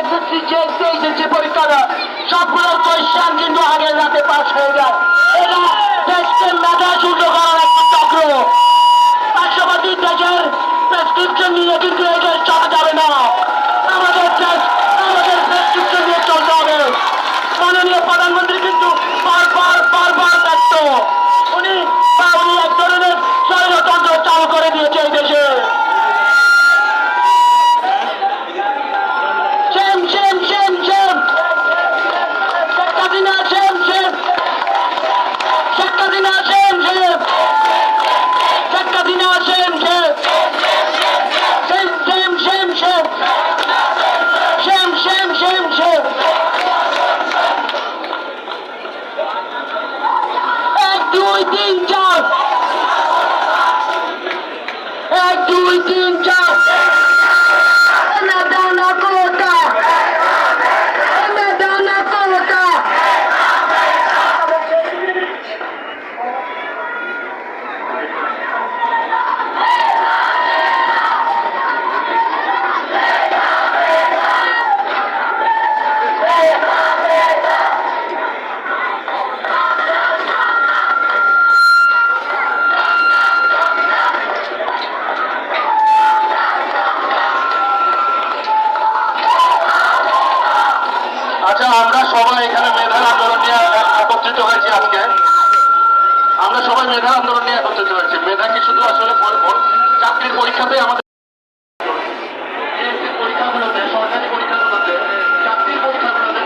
SSC পরীক্ষাটা সবগুলোর question কিন্তু আগের রাতে পাস হয়ে যায়। দুই তিন চার আচ্ছা আমরা সবাই এখানে মেধার আন্দোলন নিয়ে একত্রিত হয়েছি আজকে। আমরা সবাই মেধার আন্দোলন নিয়ে একত্রিত হয়েছি। মেধা কি শুধু আসলে চাকরির পরীক্ষাতে আমাদের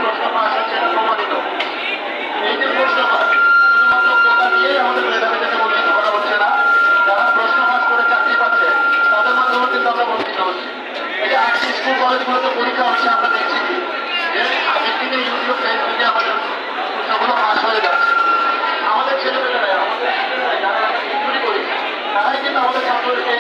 প্রশ্ন প্রমাণিত। এই যে প্রশ্ন পাস শুধুমাত্র কোটা দিয়েই আমাদের করা হচ্ছে না। প্রশ্ন করে চাকরি পাচ্ছে স্কুল পরীক্ষা হচ্ছে, আমরা দেখছি। তাহলে ছাত্রদেরকে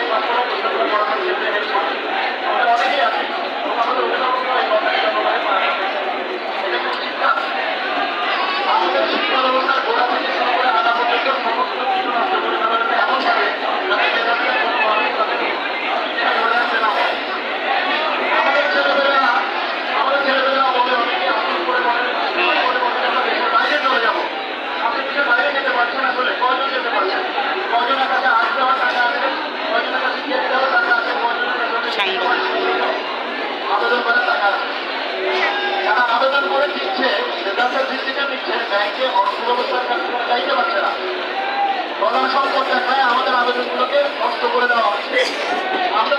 ব্যবস্থার কাছে তারা যাইতে পারছে না আমাদের আবেদনগুলোকে নষ্ট করে দেওয়া হচ্ছে। আমরা